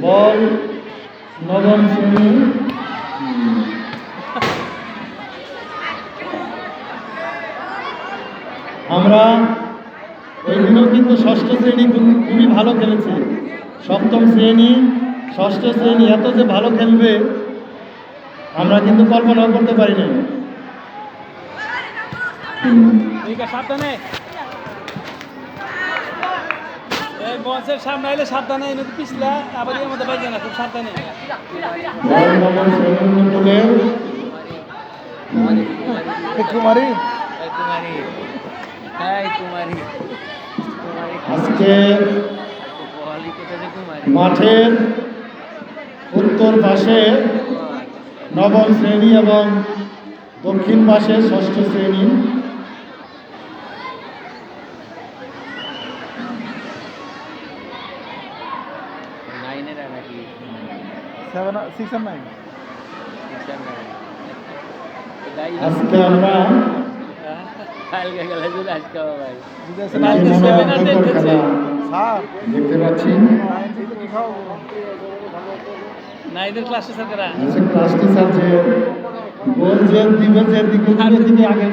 বল, নবম শ্রেণি। আমরা ওইদিনও কিন্তু ষষ্ঠ শ্রেণি খুব- খুবই ভালো খেলেছে। সপ্তম শ্রেণি, ষষ্ঠ শ্রেণি এত যে ভালো খেলবে, আমরা কিন্তু কল্পনাও করতে পারিনি ঠিক আছে সাবধানে এই মঞ্চের সামনে আইলে সাবধানে এনে পিছলা আবার এর মধ্যে বাইজে না খুব সাবধানে। কুমারী। আজকে মাঠের উত্তর পাশে নবম শ্রেণি এবং দক্ষিণ পাশে ষষ্ঠ শ্রেণি। সেভেন সিক্স আর নাইন আজকে আমরা আছে দেখতে পাচ্ছি নাইনের ক্লাসে স্যার করা আজকে ক্লাস টিচার যে গোল যে দিবে যে দিকে দিকে দিকে আগে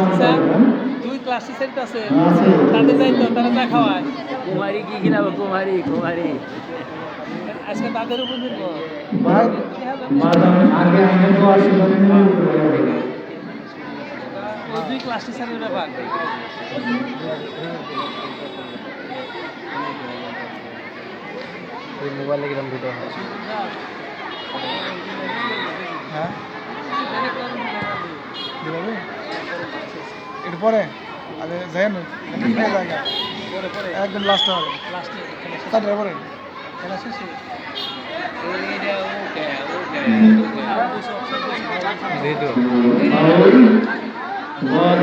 টিচার হ্যাঁ? দুই ক্লাস টিচার আছে আছে। তাদের দায়িত্ব তারা খাওয়ায় কুমারী কি খিলাবো কুমারী কুমারী আজকে তাদের উপর নির্ভর। দুই ক্লাস টিচারের ব্যাপার। মোবাইলে কিরম ভিডিও হয়? হ্যাঁ? দিবাবি একটু পরে। আরে যাই না একদম লাস্ট হবে। লাস্টে পরে? খেলা শেষে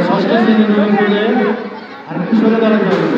ষষ্ঠ শ্রেণি নবম তুলে আর সরে দাঁড়াতে হবে